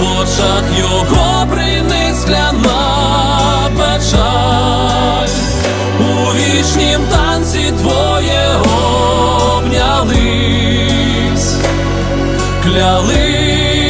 в очах його принискляна печаль, у вічнім танці твоє обнялись, кляли